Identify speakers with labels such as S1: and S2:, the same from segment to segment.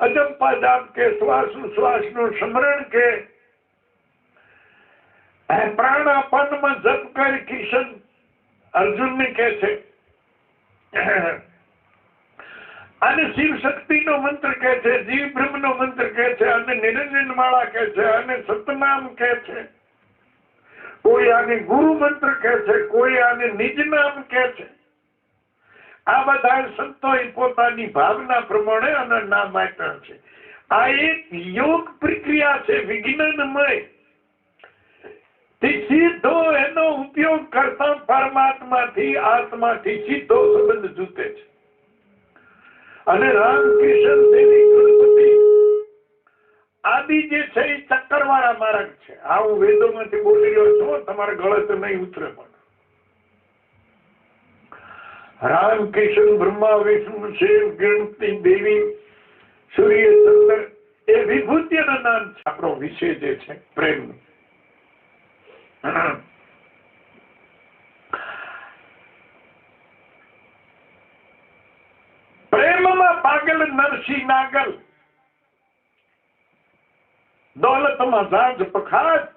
S1: અજંપા જાપ કે શ્વાસ શ્વાસનું સ્મરણ કે પ્રાણાપનમાં જપ કરી કિશન અર્જુનને કહે છે. અને શિવ શક્તિ નો મંત્ર કે છે, જીવ બ્રહ્મનો મંત્ર કે છે, અને નિરંજન માળા કે છે, અને સતનામ કે છે. કોઈ આને ગુરુ મંત્ર કે છે, કોઈ આને નિજ નામ કે છે. આ બધા સંતોએ પોતાની ભાવના પ્રમાણે અને નામ આપ્યા છે. આ એક યોગ પ્રક્રિયા છે વિજ્ઞાનમય. સીધો એનો ઉપયોગ કરતા પરમાત્માથી આત્માથી સીધો સંબંધ જૂતે છે. અને રામકૃષ્ણ દેવી ગણપતિ આદિ જે છે એ ચક્કરવાળા માર્ગ છે. આ હું વેદોમાંથી બોલી રહ્યો છું, તમારે ગળે તો નહીં ઉતરે પણ. રામકૃષ્ણ બ્રહ્મા, વિષ્ણુ, શિવ, ગણપતિ, દેવી, સૂર્ય, ચંદ્ર, એ વિભૂતિના નામ છે. આપણો વિષય જે છે, પ્રેમ. પ્રેમમાં પાગલ નરસિંહ નાગલ. દોલતમાં ઝાંઝ પખાત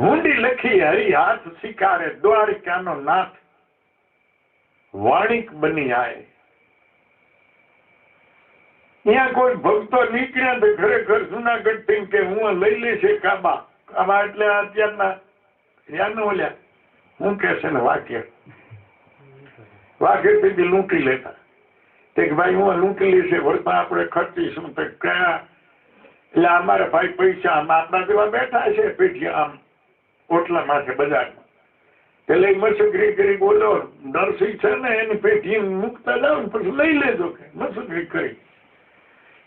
S1: હુંડી લખી હરી હાથ શિકારે દ્વારિકાનો નાથ. વાણિક બની આય. ત્યાં કોઈ ભક્તો નીકળ્યા તો ખરેખર જુનાગઢથી કે હું લઈ લેશે કાબા કાબા એટલે અત્યારના યાનું ઓલ્યા. હું કે છે ને વાક્ય વાઘે તેથી લૂંટી લેતા. તે કે ભાઈ હું લૂંટી લેશે વળતા આપણે ખર્ચીશું. તો કયા? એટલે અમારે ભાઈ પૈસા આમ આપણા જેવા બેઠા છે પેઢી આમ. ઓટલા માથે બજારમાં. એટલે મસુગરી કરી બોલો, નરસિંહ છે ને એની પેઢી મૂકતા જાવ ને પછી લઈ લેજો કે મસુગરી કરી.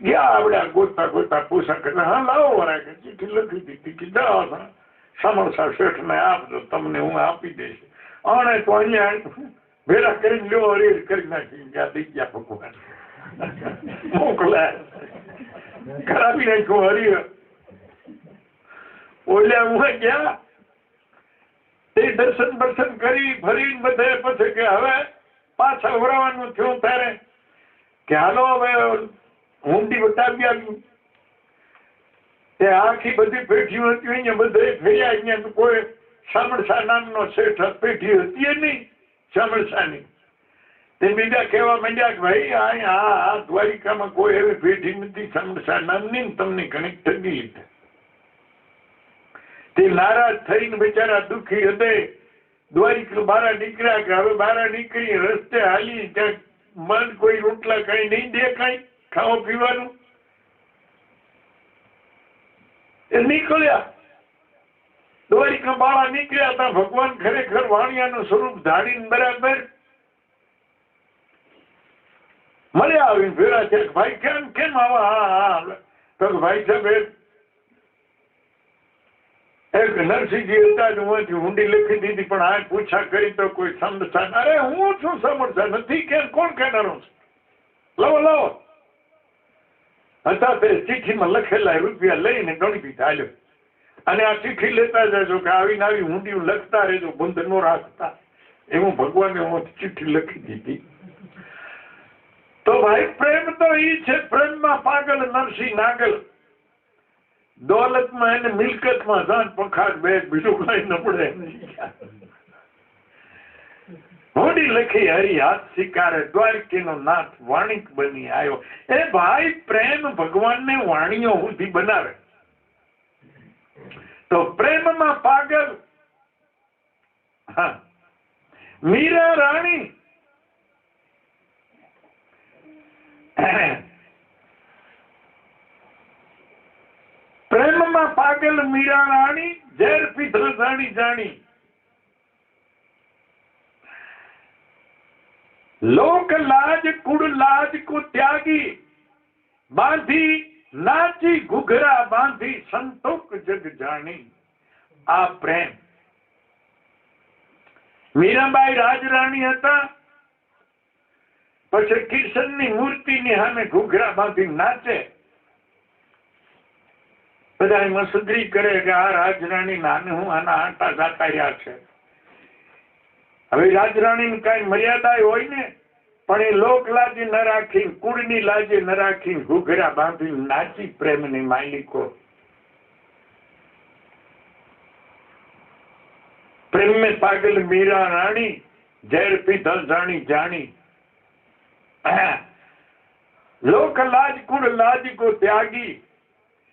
S1: ગયા આપણે આ ગોતતા પૂછા કરે હા, લાવો વરા કે ચીઠી લખી દીધી કે જાઓ સમરસા શેઠ ને આપજો, તમને હું આપી દઈશ. અને તો અહીંયા ભેરા કરીને લ્યો હરીર કરી નાખી ગયા દઈ ગયા ભગવાન. મોકલાય. ખરાબી નાખ્યું હરિયર ઓલ્યા હું ગયા? તે દર્શન દર્શન કરી ફરીને બધે પછી કે હવે પાછા વરાવાનું થયું ત્યારે કે હાલો હવે ઊંડી બતાવી આવ્યું તે આખી બધી પેઢીઓ હતી, અહીંયા બધે ફેર્યા અહીંયા કોઈ સામળસા નામનો શેઠ પેઢી હતી નહીં સામળસાની તે બીજા કહેવા માંડ્યા કે ભાઈ, આ આ દ્વારિકામાં કોઈ એવી પેઢી નથી સામળસા નામની તમને ઘણી ઠગી લીધા તે નારાજ થઈને બિચારા દુઃખી હૃદય દ્વારિક બહાર નીકળ્યા કે હવે બહાર નીકળી રસ્તે હાલી ત્યાં મન કોઈ રોટલા કઈ નહીં દે કઈ ખાવા પીવાનું. એ નીકળ્યા. દ્વારિકા બાળા નીકળ્યા હતા, ભગવાન ખરેખર વાણિયાનું સ્વરૂપ ધારીને બરાબર. મળ્યા આવીને ભેરા છે ભાઈ, કેમ કેમ આવા? હા હા તો ભાઈ સાહેબ નરસિંહજી હતા જ હું ઊંડી લખી દીધી, પણ આ પૂછા કરી તો કોઈ સમજતા અરે હું છું સમજતા? નથી કે કોણ કહેનારો છે? લાવો લાવો. હતા તે ચિઠ્ઠીમાં લખેલા રૂપિયા લઈને ગણી દીધા, હાલ્યો. અને આ ચિઠ્ઠી લેતા જજો કે આવીને આવી ઊંડી લખતા રહેજો, બંધ નો રાખતા. એવું ભગવાને હું ચિઠ્ઠી લખી દીધી. તો ભાઈ, પ્રેમ તો ઈ છે, પ્રેમમાં પાગલ નરસિંહ નાગલ. દોલતમાં એને મિલકતમાં જાન પખાડ બે બીજું કઈ નબળે હોડી લખી હરી હાથ શિકારે, દ્વારકીનો નાથ વાણિક બની આવ્યો. એ ભાઈ, પ્રેમ ભગવાનને વાણીઓ સુધી બનાવે. તો પ્રેમમાં પાગલ. હા. મીરા રાણી. પ્રેમમાં મીરા રાણી ઝેર પીધલ રાણી જાણી. લોક લાજ કુડ લાજ કો ત્યાગી. બાંધી, નાચી, ઘુઘરા બાંધી, સંતોક જગ જાણી. આ પ્રેમ. મીરાબાઈ રાજરાણી હતા. પછી કિશનની મૂર્તિની સામે ઘુઘરા બાંધી નાચે. બધા મસુદરી કરે કે આ રાજરાણી નાને હું આના આટા જાતા રહ્યા છે. હવે રાજરાણી કઈ મર્યાદા હોય ને, પણ એ લોક લાજી ન રાખી કુળની લાજી ન રાખી ઘૂઘરા બાંધી નાચી પ્રેમની માલિકો. પ્રેમ મેં પાગલ મીરા રાણી ઝેર પીધલ જાણી. જાણી લોક લાજ કુળ લાજ કો ત્યાગી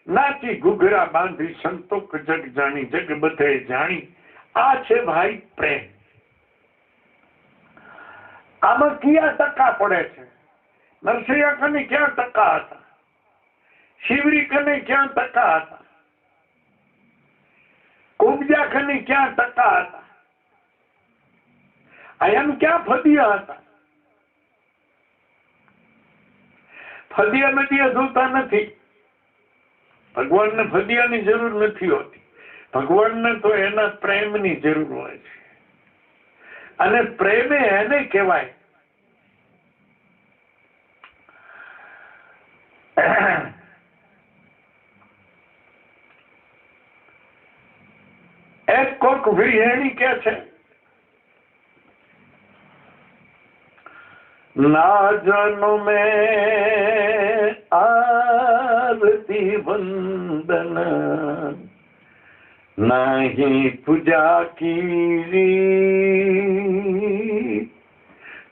S1: નાચી ઘૂઘરા બાંધી સંતોક જગ જાણી, જગ બધે જાણી. આ છે ભાઈ પ્રેમ. આમાં કયા ટકા પડે છે? નરસિંહ કને ક્યાં ટકા હતા? શિવરી કને ક્યાં ટકા હતા? કુબજા કને ક્યાં ટકા હતા? આયમ ક્યાં ફદિયા હતા? ફદિયા નદીયા જોતા નથી. ભગવાનને ફદિયાની જરૂર નથી હોતી. ભગવાનને તો એના પ્રેમની જરૂર હોય છે. અને પ્રેમે એને કહેવાય. એક કોક વિહેણી કે છે, ના જનો મેં આરતી વંદન નહીં પૂજા કી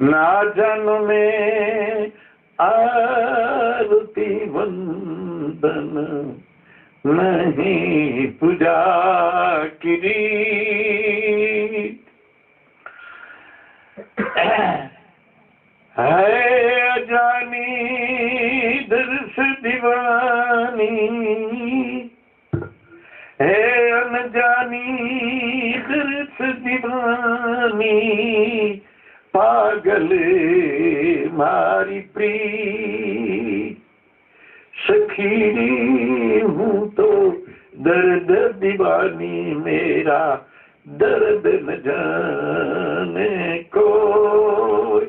S1: ના જન્મે આરતી વંદન નહીં પૂજા કરી દર્શ પાગલ મારી પ્રી સખી હું તો દર્દ દીવાની મેરા દર્દ ન જાને કોઈ.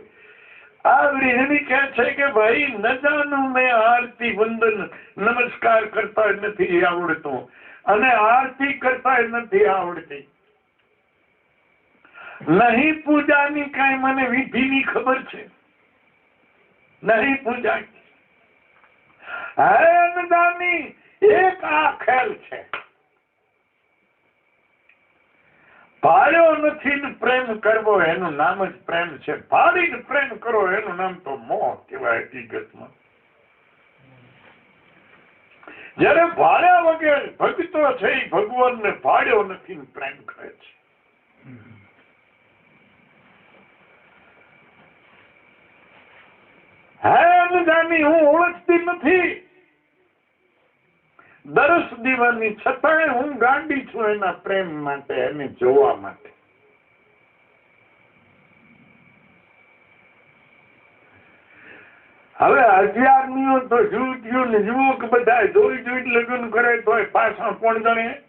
S1: આ ગૃહિણી કહે છે કે ભાઈ, ન જાનું મેં આરતી વંદન. નમસ્કાર કરતા નથી આવડતું. અને આરતી કરતા નથી આવડતી. નહીં પૂજાની કઈ મને વિધિની ખબર છે. નહીં પૂજા હે અન્નદાની એક આ ખેલ છે. ભાડ્યો નથી પ્રેમ કરવો, એનું નામ જ પ્રેમ છે. ભાડીને પ્રેમ કરો, એનું નામ તો મોહ કહેવાય હકીકતમાં. જયારે ભાડ્યા વગર ભક્તો છે, એ ભગવાનને ભાડ્યો નથી પ્રેમ કરે છે. હે અનુદાની હું ઓળખતી નથી. દરસ દીવાની છતાંય હું ગાંડી છું એના પ્રેમ માટે, એને જોવા માટે. હવે હજારમીઓ તો જુવતીઓ ને યુવક બધા જોઈ જોઈ લગ્ન કરે તો પાછા કોણ જાણે?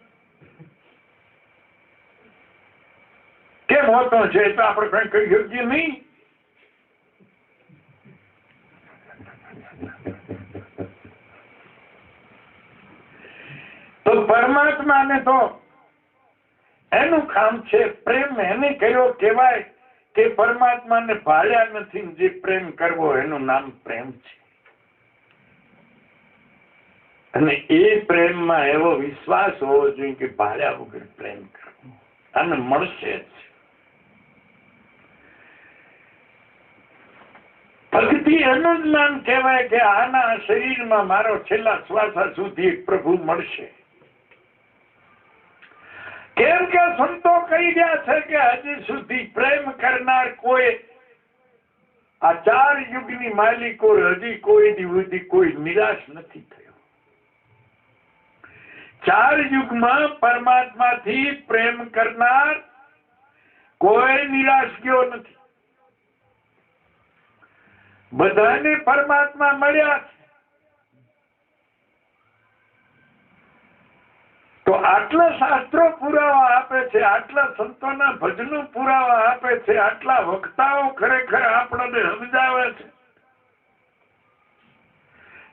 S1: કેમ હોતો છે તો આપણે કઈ કહી શકીએ નહીં? તો પરમાત્માને તો એનું કામ છે પ્રેમ. એને કયો કહેવાય કે પરમાત્માને ભાળ્યા નથી જે પ્રેમ કરવો એનું નામ પ્રેમ છે. અને એ પ્રેમમાં એવો વિશ્વાસ હોવો જોઈએ કે ભાળ્યા વગર પ્રેમ કરવો. અને મળશે જ. ભક્તિ એનું કહેવાય કે આના શરીરમાં મારો છેલ્લા શ્વાસા સુધી પ્રભુ મળશે. કેમ કે સંતો કહી રહ્યા છે કે હજી સુધી પ્રેમ કરનાર કોઈ આ ચાર યુગની માલિકો, હજી કોઈ સુધી કોઈ નિરાશ નથી થયો. ચાર યુગમાં પરમાત્માથી પ્રેમ કરનાર કોઈ નિરાશ ગયો નથી. બધાને પરમાત્મા મળ્યા છે. તો આટલા શાસ્ત્રો પુરાવા આપે છે, આટલા સંતોના ભજનો પુરાવા આપે છે, આટલા વક્તાઓ ખરેખર આપણને સમજાવે છે.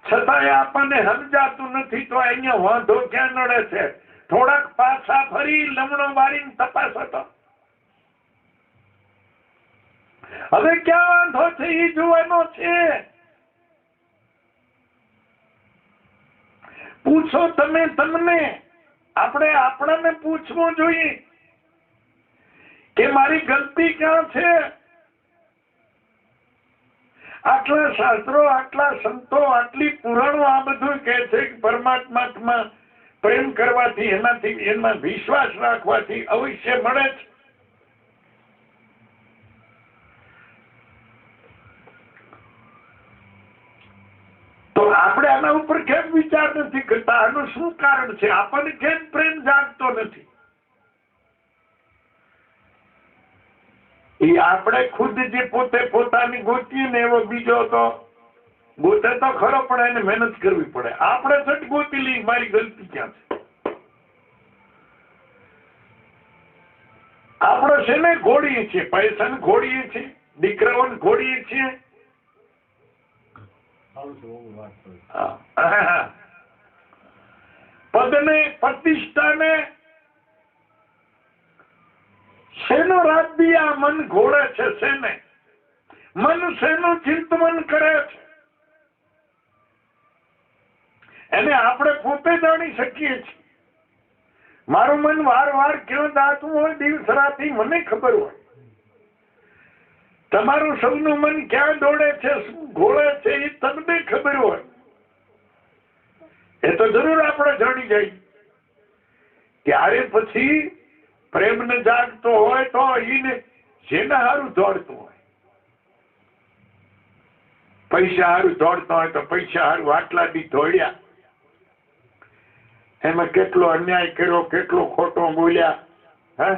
S1: છતાંય આપણને સમજાતું નથી તો અહીંયા વાંધો ક્યાં નડે છે? થોડાક પાછા ફરી લમણો મારીને તપાસ હતો હવે ક્યાં વાંધો છે? એ જોવાનો છે. પૂછો તમે તમને. આપણે આપણાને પૂછવું જોઈએ કે મારી ગલતી ક્યાં છે? આટલા શાસ્ત્રો, આટલા સંતો, આટલી પુરાણો આ બધું કહે છે કે પરમાત્મામાં પ્રેમ કરવાથી, એનાથી, એમાં વિશ્વાસ રાખવાથી અવશ્ય મળે છે તો આપણે આના ઉપર કેમ વિચાર નથી કરતા? આનું શું કારણ છે? આપણને કેમ પ્રેમ જાગતો નથી? એ આપણે ખુદ જે પોતે પોતાની ગોતીએ ને એવો બીજો તો ગોતે તો ખરો, પણ એને મહેનત કરવી પડે. આપણે સટ ગોતી લઈ મારી ગલતી ક્યાં છે? આપણે ને ઘોડીએ છીએ? પૈસાને ઘોડીએ છીએ? દીકરાઓને ઘોડીએ છીએ. પદને પ્રતિષ્ઠાને શેનો રાજ્ય આ મન ઘોડે છે શેને? મન શેનું ચિંતવન કરે છે? એને આપણે પોતે જાણી શકીએ છીએ. મારું મન વાર વાર ક્યાં દાતું હોય દિવસ રાતી મને ખબર હોય. તમારું સૌનું મન ક્યાં દોડે છે, શું ઘોળે છે, એ તમને ખબર હોય. એ તો જરૂર આપણે જાણી જાય. ત્યારે પછી પ્રેમ ને જાગતો હોય તો એને જેના હારું દોડતું હોય. પૈસા હારું દોડતો હોય તો પૈસા હારું આટલા દી દોડ્યા. એમાં કેટલો અન્યાય કર્યો, કેટલો ખોટો બોલ્યા, હે?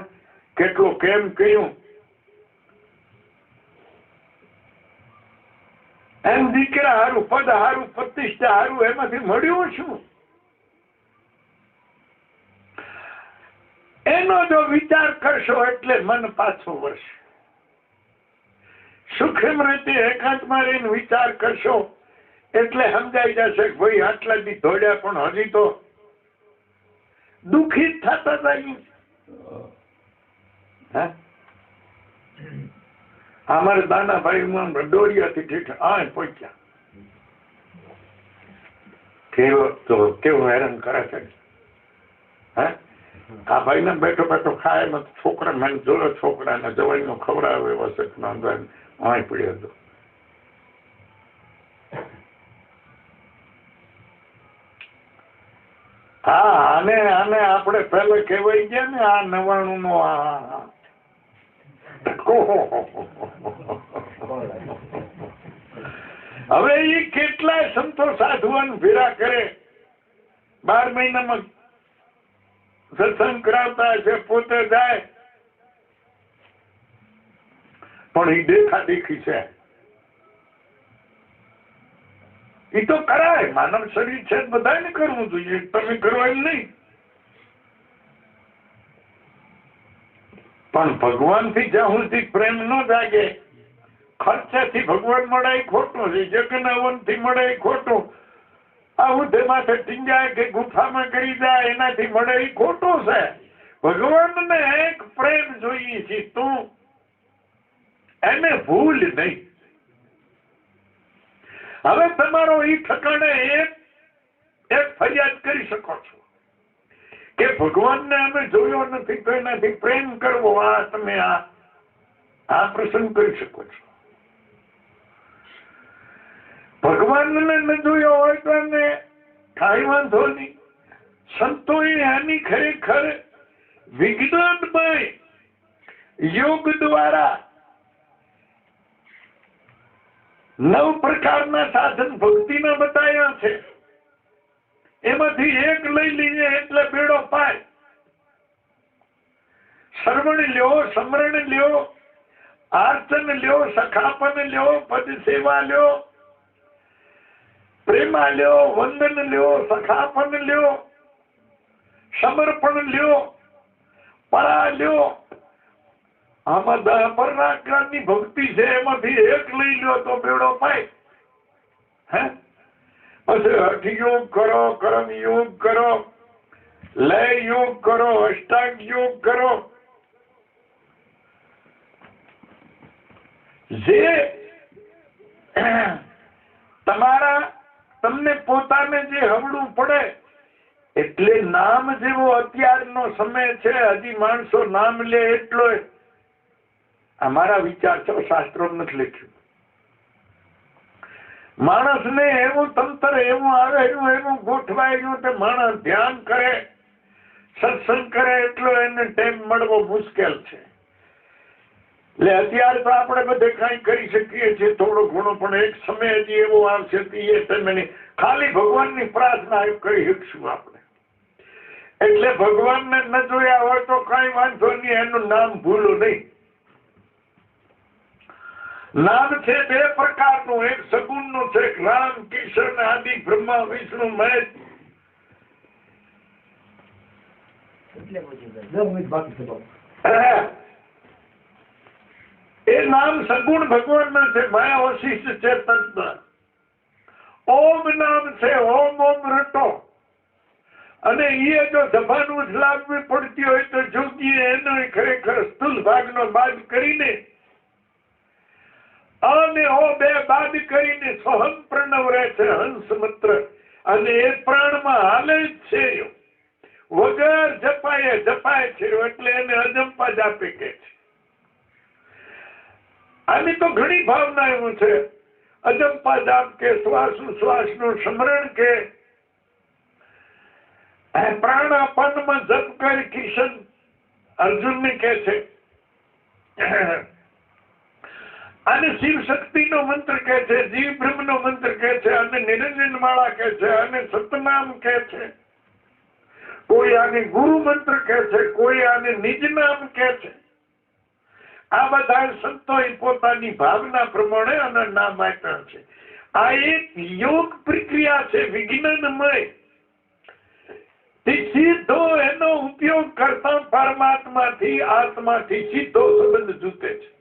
S1: કેટલો કેમ કર્યું? એમ દીકરા હારું પદ હારું પ્રતિષ્ઠા હારું એમાંથી મળ્યું શું? એનો જો વિચાર કરશો એટલે મન પાછું વળશે. સુખેમ રીતે એકાંતમાં રહીને વિચાર કરશો એટલે સમજાઈ જશે કે ભાઈ આટલા દી ધોડ્યા પણ હજી તો દુઃખી થતા હતા હે? અમારે દાદાભાઈ દોડિયાથી ઠીઠ આ પહોંચ્યા. કેવો તો કેવું હેરાન કરે છે? હે? આ ભાઈ ને બેઠો બેઠો ખાય ને છોકરા મને જોયો છોકરાને જવાઈ નું ખવડાવે વસત નોંધવા અહીં પડ્યો હતો હા, આને આને આપણે પેલે કહેવાય ગયા ને આ નવાણું નો આ. હવે એ કેટલાય સંતો સાધુઓને ભેરા કરે. બાર મહિનામાં સત્સંગ કરાવતા છે પોતે જાય. પણ એ દેખા દેખી છે. એ તો કરાય, માનવ શરીર છે, બધાને કરવું જોઈએ. તમે કરો એમ નહીં. પણ ભગવાનથી જ્યાં સુધી પ્રેમ ન જાગે, ખર્ચાથી ભગવાન મળે ખોટું છે જગનાવનથી મળે ખોટું. આ ઉધે માથે ટીંગાય કે ગુફામાં કરી જાય, એનાથી મળે એ ખોટું છે. ભગવાનને એક પ્રેમ જોઈએ છે, તું એને ભૂલ નહીં. હવે તમારો એ ઠકાણે એક એક ફરિયાદ કરી શકો છો. કે ભગવાનને અમે જોયો નથી, તો એનાથી પ્રેમ કરવો આ તમે આ પ્રસંગ કરી શકો છો. ભગવાનને ન જોયો હોય તો એને કાંઈ વાંધો નહીં. સંતોએ આની ખરેખર વિજ્ઞાનમય યોગ દ્વારા નવ પ્રકારના સાધન ભક્તિના બતાવ્યા છે. એમાંથી એક લઈ લઈએ એટલે બેડો પાય. શ્રવણ લ્યો, સમરણ લ્યો આર્ચન લ્યો, સખાપન લ્યો પદ સેવા લ્યો, પ્રેમા લ્યો, વંદન લ્યો, સખાપન લ્યો, સમર્પણ લ્યો, પરા લ્યો. આમાં દહ પ્રકારની ભક્તિ છે, એમાંથી એક લઈ લ્યો તો બેડો પાય. હે? હઠ યોગ કરો, કર્મ યોગ કરો, લય યોગ કરો, અષ્ટાંગ યોગ કરો. જે તમારા, તમને પોતાને જે હવળું પડે, એટલે નામ જેવો અત્યારનો સમય છે, હજી માણસો નામ લે એટલો અમારા વિચાર છે શાસ્ત્રો નથી લખ્યું. માણસને એવું તંત્ર, એવું આવેલું એવું ગોઠવાયેલું કે માણસ ધ્યાન કરે, સત્સંગ કરે, એટલો એને ટાઈમ મળવો મુશ્કેલ છે એટલે અત્યારે તો આપણે બધે કાંઈ કરી શકીએ છીએ, થોડો ઘણો, પણ એક સમય હજી એવો આવશે કે એ નહીં. ખાલી ભગવાનની પ્રાર્થના કરી શકશું આપણે એટલે ભગવાનને ન જોયા હોય તો કાંઈ વાંધો નહીં, એનું નામ ભૂલો નહીં નામ છે બે પ્રકારનું. એક સગુણનું છે એક રામ કિશન આદિ બ્રહ્મા વિષ્ણુ મહેશ એ નામ સગુણ ભગવાન છે માયા વશિષ્ઠ છે તત્વ ઓમ નામ છે ઓમ ઓમ રટો. અને એ જો સભાનું જ લાગવી પડતી હોય તો જોગીએ એનો ખરેખર સ્થુલ ભાગનો બાદ કરીને અને ઓ બે બાદ કરીને સહન પ્રણવ રહે છે, હંસ મંત્ર. અને એ પ્રાણમાં હાલે જ છે વગર જપાય જપાય છે એટલે એને અજંપા જ આપી કે છે. આની તો ઘણી ભાવના એવું છે. અજંપા જાપ કે, શ્વાસ શ્વાસનું સ્મરણ કે. પ્રાણાપનમાં જપ કરી કિશન અર્જુનને કહે છે આને શિવ શક્તિનો મંત્ર કહે છે, જીવ બ્રહ્મનો મંત્ર કહે છે, અને નિરંજન માળા કહે છે, અને સતનામ કહે છે. કોઈ આને ગુરુ મંત્ર કહે છે, કોઈ આને નિજ નામ કહે છે. આ બધા સંતો પોતાની ભાવના પ્રમાણે અને નામ આપ્યા છે. આ એક યોગ પ્રક્રિયા છે, વિજ્ઞાનમય. સીધો એનો ઉપયોગ કરતા પરમાત્માથી આત્માથી સીધો સંબંધ જૂતે છે.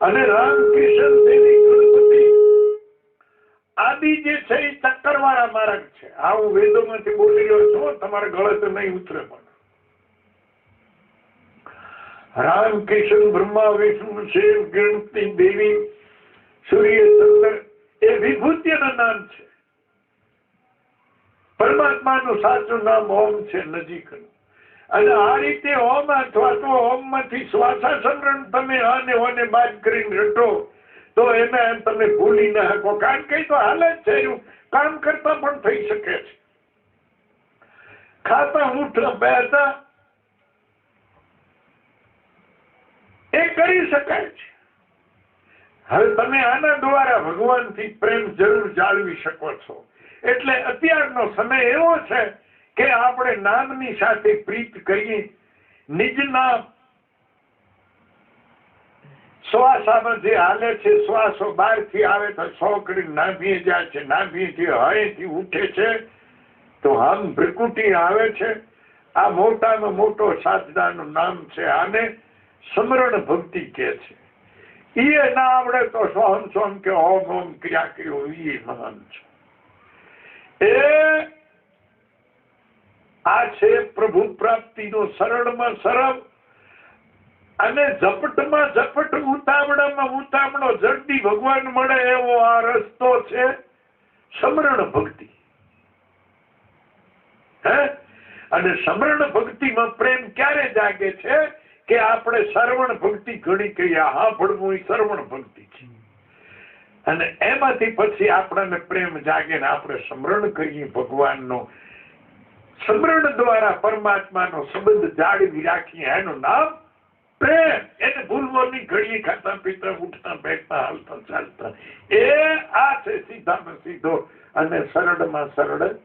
S1: અને રામકૃષ્ણ દેવી ગણપતિ. આદિ જે છે એ ચક્કરવાળા માર્ગ છે. આ હું વેદોમાંથી બોલી રહ્યો છું, તમારા ગળે તો નહીં ઉતરે પણ. રામ કિશન બ્રહ્મા, વિષ્ણુ, શિવ, ગણપતિ, દેવી, સૂર્ય, ચંદ્ર, એ વિભૂતિના નામ છે. પરમાત્માનું સાચું નામ ઓમ છે નજીકનું. અને આ રીતે હોમ અથવા તો ઓમમાંથી શ્વાસાસમરણ તમે આને ઓને બાદ કરીને રટો, તો એને તમે ભૂલી ના શકો. કારણ કે તો હાલ જ છે કામ કરતા પણ થઈ શકે છે. ખાતા ઉઠતા બેતા એ કરી શકાય છે. હવે તમે આના દ્વારા ભગવાનથી પ્રેમ જરૂર જાળવી શકો છો. એટલે અત્યારનો સમય એવો છે કે આપણે નામની સાથે પ્રીત કરીએ. નિજના નામ શ્વાસ આમાં જે હાલે છે, શ્વાસો બહારથી આવે તો સો કરી નાભીએ જાય છે, નાભીથી હયથી ઉઠે છે. તો હમ ભ્રિકુટી આવે છે. આ મોટામાં મોટો સાધનાનું નામ છે, આને સ્મરણ ભક્તિ કે છે. એ ના આવડે તો સોહમ સોહમ કે ઓમ ઓમ ક્રિયા કર્યો એ મહાન છે. એ આ છે પ્રભુ પ્રાપ્તિનો સરળમાં સરળ અને ઝપટમાં ઝપટ, ઉતાવળામાં ઉતાવળો જલ્દી ભગવાન મળે એવો આ રસ્તો છે સમરણ ભક્તિ. હે? અને સમરણ ભક્તિમાં પ્રેમ ક્યારે જાગે છે? કે આપણે શ્રવણ ભક્તિ ઘણી કહીએ હા ભણવું એ શ્રવણ ભક્તિ છે. અને એમાંથી પછી આપણને પ્રેમ જાગે ને આપણે સમરણ કરીએ ભગવાનનો. સ્મરણ દ્વારા પરમાત્માનો સંબંધ જાળવી રાખીએ એનું નામ પ્રેમ. એને ભૂલવો નહીં ઘડીએ ખાતા પીતા, ઉઠતા, બેઠતા, હાલતા, ચાલતા. એ આ છે સીધામાં સીધો અને સરળમાં સરળ